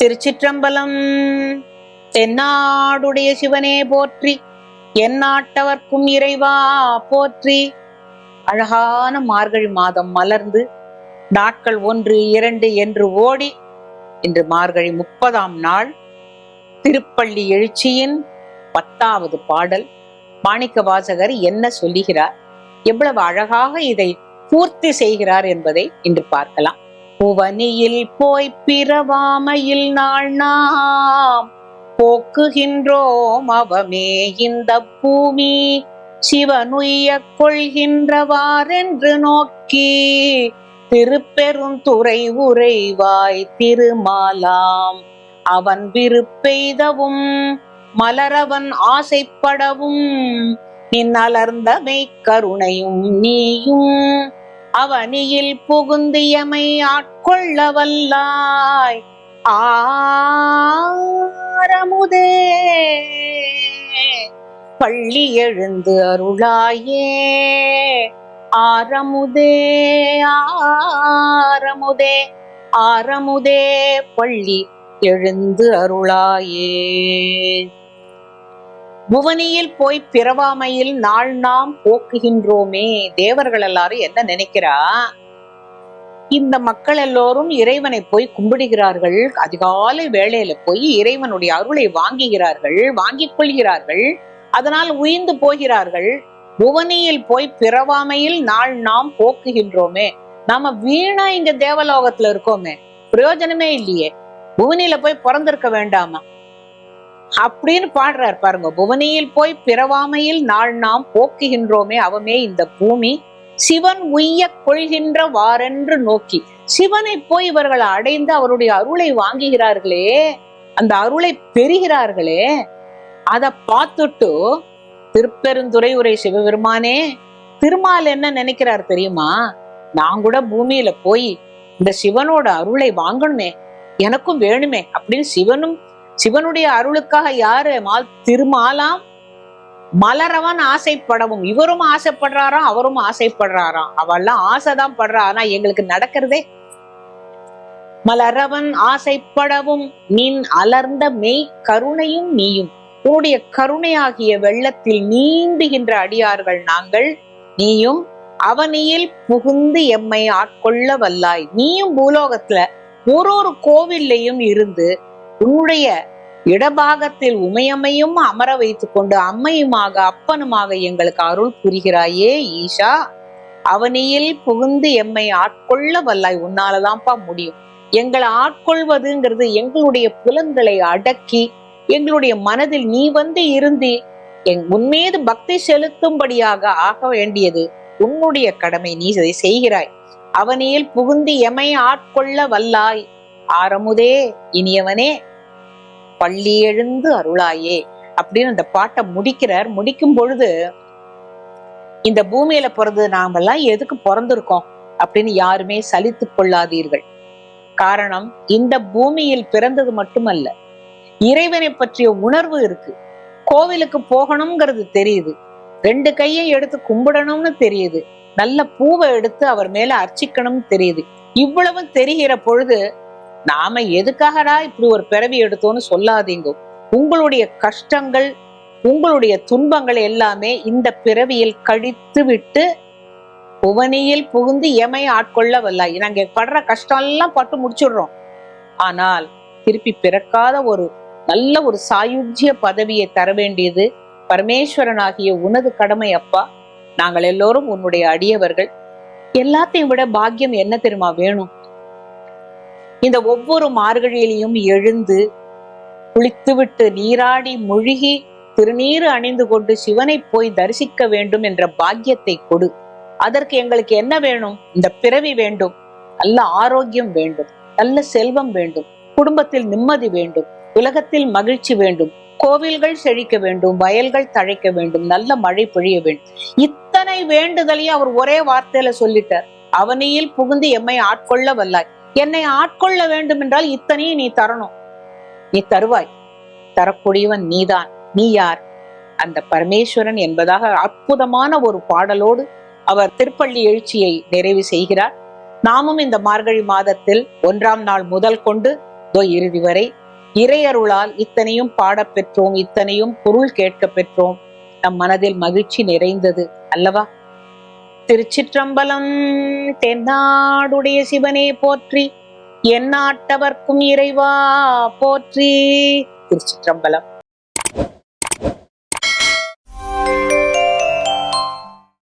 திருச்சிற்றம்பலம். தென்னாடுடைய சிவனே போற்றி எந்நாட்டவர்க்கும் இறைவா போற்றி. அழகான மார்கழி மாதம் மலர்ந்து நாட்கள் ஒன்று இரண்டு என்று ஓடி இன்று மார்கழி முப்பதாம் நாள். திருப்பள்ளி எழுச்சியின் பத்தாவது பாடல். மாணிக்க வாசகர் என்ன சொல்லுகிறார்? எவ்வளவு அழகாக இதை பூர்த்தி செய்கிறார் என்பதை இன்று பார்க்கலாம். புவனியில் போய் பிறவாமையில் நாள் நாம் போக்குகின்றோம் அவமே இந்த பூமி. சிவனுய்ய கொள்கின்றவாரென்று நோக்கி திருப்பெருந்துறை உரைவாய் திருமாலாம். அவன் விருப்பெய்தவும் மலரவன் ஆசைப்படவும் நின்னலர்ந்தமை கருணையும் நீயும் அவனியில் புகுந்தியமை ஆட்கொள்ள வல்லாய் ஆரமுதே. பள்ளி எழுந்து அருளாயே. ஆரமுதே ஆரமுதே ஆரமுதே. பள்ளி எழுந்து அருளாயே. புவனியில் போய் பிறவாமையில் நாள் நாம் போக்குகின்றோமே. தேவர்கள் எல்லாரும் என்ன நினைக்கிறா? இந்த மக்கள் எல்லோரும் இறைவனை போய் கும்பிடுகிறார்கள். அதிகாலை வேளையில போய் இறைவனுடைய அருளை வாங்குகிறார்கள் வாங்கிக் கொள்கிறார்கள். அதனால் உயிர்ந்து போகிறார்கள். புவனியில் போய் பிறவாமையில் நாள் நாம் போக்குகின்றோமே. நாம வீணா இங்க தேவலோகத்துல இருக்கோமே. பிரயோஜனமே இல்லையே. புவனியில போய் பிறந்திருக்க வேண்டாமா? அப்படின்னு பாடுறார் பாருங்க. புவனியில் போய் பிறவாமையில் நாள் நாம் போக்குகின்றோமே அவமே இந்த பூமி. சிவன் உய்ய கொள்கின்ற வாரென்று நோக்கி. சிவனை போய் இவர்கள் அடைந்து அவருடைய அருளை வாங்குகிறார்களே. அந்த அருளை பெறுகிறார்களே. அத பார்த்துட்டு திருப்பெருந்துறை உரை சிவபெருமானே திருமால் என்ன நினைக்கிறார் தெரியுமா? நான் கூட பூமியில போய் இந்த சிவனோட அருளை வாங்கணுமே எனக்கும் வேணுமே அப்படின்னு சிவனும் சிவனுடைய அருளுக்காக யாரு? மால் திருமாலாம் மலரவன் ஆசைப்படவும் இவரும் ஆசைப்படுறாராம் அவரும் ஆசைப்படுறாராம். அவெல்லாம் ஆசைதான் படுறா. ஆனா எங்களுக்கு நடக்கிறதே மலரவன் ஆசைப்படவும் நின் அலர்ந்த மெய் கருணையும் நீயும். உன்னுடைய கருணையாகிய வெள்ளத்தில் நீந்துகின்ற அடியார்கள் நாங்கள் நீயும் அவனியில் புகுந்து எம்மை ஆட்கொள்ள வல்லாய். நீயும் பூலோகத்துல ஒரு ஒரு கோவில்லையும் இருந்து உன்னுடைய இடபாகத்தில் உமையம்மையும் அமர வைத்துக் கொண்டு அம்மையுமாக அப்பனுமாக எங்களுக்கு அருள் புரிகிறாயே ஈஷா. அவனியில் புகுந்து எம்மை ஆட்கொள்ள வல்லாய் உன்னாலதான்ப்பா முடியும். எங்களை ஆட்கொள்வதுங்கிறது எங்களுடைய புலன்களை அடக்கி எங்களுடைய மனதில் நீ வந்து இருந்து என் உன்மீது பக்தி செலுத்தும்படியாக ஆக வேண்டியது உன்னுடைய கடமை. நீ அதை செய்கிறாய். அவனியில் புகுந்து எமை ஆட்கொள்ள வல்லாய். ஆரமுதே இனியவனே பள்ளி எழுந்து அருளாயே அப்படின்னு அந்த பாட்டை முடிக்கிறார். முடிக்கும் பொழுது இந்த பூமியில பிறந்து நாமெல்லாம் எதுக்கு பிறந்திருக்கோம் அப்படின்னு யாருமே சலித்து கொள்ளாதீர்கள். காரணம் இந்த பூமியில் பிறந்தது மட்டுமல்ல இறைவனை பற்றிய உணர்வு இருக்கு. கோவிலுக்கு போகணுங்கிறது தெரியுது. ரெண்டு கையை எடுத்து கும்பிடணும்னு தெரியுது. நல்ல பூவை எடுத்து அவர் மேல அர்ச்சிக்கணும்னு தெரியுது. இவ்வளவு தெரிகிற பொழுது நாம எதுக்காகடா இப்படி ஒரு பிறவி எடுத்தோம்னு சொல்லாதீங்க. உங்களுடைய கஷ்டங்கள் உங்களுடைய துன்பங்கள் எல்லாமே இந்த பிறவியில் கழித்து விட்டு புவனியில் புகுந்து எமை ஆட்கொள்ள வல்லாய். நாங்க படுற கஷ்டம் எல்லாம் பட்டு முடிச்சிடுறோம். ஆனால் திருப்பி பிறக்காத ஒரு நல்ல ஒரு சாயுஜ்ய பதவியை தர வேண்டியது பரமேஸ்வரனாகிய உனது கடமை அப்பா. நாங்கள் எல்லோரும் உன்னுடைய அடியவர்கள். எல்லாத்தையும் விட பாக்கியம் என்ன தெரியுமா வேணும்? இந்த ஒவ்வொரு மார்கழியிலையும் எழுந்து குளித்துவிட்டு நீராடி முழுகி திருநீறு அணிந்து கொண்டு சிவனை போய் தரிசிக்க வேண்டும் என்ற பாக்கியத்தை கொடு. அதற்கு எங்களுக்கு என்ன வேணும்? இந்த பிறவி வேண்டும். நல்ல ஆரோக்கியம் வேண்டும். நல்ல செல்வம் வேண்டும். குடும்பத்தில் நிம்மதி வேண்டும். உலகத்தில் மகிழ்ச்சி வேண்டும். கோவில்கள் செழிக்க வேண்டும். வயல்கள் தழைக்க வேண்டும். நல்ல மழை பொழிய வேண்டும். இத்தனை வேண்டுதலையும் அவர் ஒரே வார்த்தையில சொல்லிட்டார். அவனியில் புகுந்து எம்மை ஆட்கொள்ள வல்லாய். என்னை ஆட்கொள்ள வேண்டும் என்றால் இத்தனையும் நீ தரணும். நீ தருவாய். தரக்கூடியவன் நீதான். நீ யார்? அந்த பரமேஸ்வரன் என்பதாக அற்புதமான ஒரு பாடலோடு அவர் திருப்பள்ளி எழுச்சியை நிறைவு செய்கிறார். நாமும் இந்த மார்கழி மாதத்தில் ஒன்றாம் நாள் முதல் கொண்டு இறுதி வரை இறையருளால் இத்தனையும் பாடப் பெற்றோம் இத்தனையும் பொருள் கேட்க பெற்றோம். நம் மனதில் மகிழ்ச்சி நிறைந்தது அல்லவா? திருச்சிற்றம்பலம் தென்னாடுடைய சிவனே போற்றி என் நாட்டவர்க்கும் இறைவா போற்றி. திருச்சிற்றம்பலம்.